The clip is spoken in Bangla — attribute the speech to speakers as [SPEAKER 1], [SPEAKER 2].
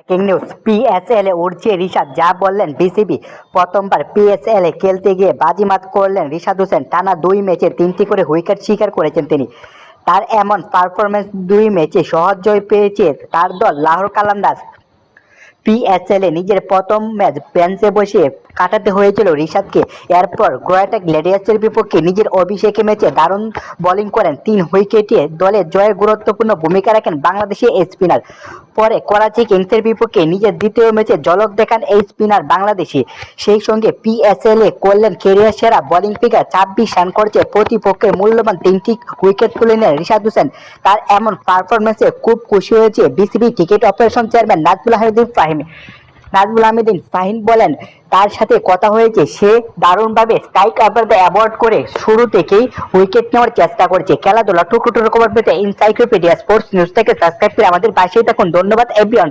[SPEAKER 1] Breaking news. পিএসএল উঠছে রিশাদ, যা বললেন বিসিবি। প্রথমবার পিএসএলে খেলতে গিয়ে বাজিমাত করলেন রিশাদ হোসেন। টানা দুই ম্যাচে তিনটি করে উইকেট শিকার করেছেন তিনি। তার এমন পারফরমেন্স দুই ম্যাচে সহজ জয় পেয়েছে তার দল লাহোর কালান্দাস পিএসএল নিজের প্রথম ম্যাচ বেঞ্চে বসে কাটাতে হয়েছিল রিশাদকে। এরপর গোয়াটা গ্ল্যাডিয়াসের বিপক্ষে নিজের অভিষেকে ম্যাচে দারুণ বোলিং করেন। তিন উইকেটে দলের জয়ের গুরুত্বপূর্ণ ভূমিকা রাখেন বাংলাদেশি এই স্পিনার। পরে করাচি কিংসের বিপক্ষে নিজের দ্বিতীয় ম্যাচে ঝলক দেখান এই স্পিনার বাংলাদেশি। সেই সঙ্গে পিএসএল এ করলেন কেরিয়ার সেরা বোলিং ফিগার ছাব্বিশ রান করছে প্রতিপক্ষের মূল্যবান তিনটি উইকেট তুলে নেন রিশাদ হোসেন। তার এমন পারফরমেন্সে খুব খুশি হয়েছে BCB cricket operation chairman Nazmul Ahmedin Fahim. Nazmul Ahmedin Shahin বলেন, তার সাথে কথা হয়েছে, সে দারুণভাবে স্ট্রাইক আবার অ্যাভয়েড করে শুরু থেকেই উইকেট নেওয়ার চেষ্টা করছে। খেলাধুলা টুকরো টুকরো খবর পেতে ইনসাইক্লোপিডিয়া স্পোর্টস নিউজ থেকে সাবস্ক্রাইব করে আমাদের পাশেই থাকুন। ধন্যবাদ এভরিওয়ান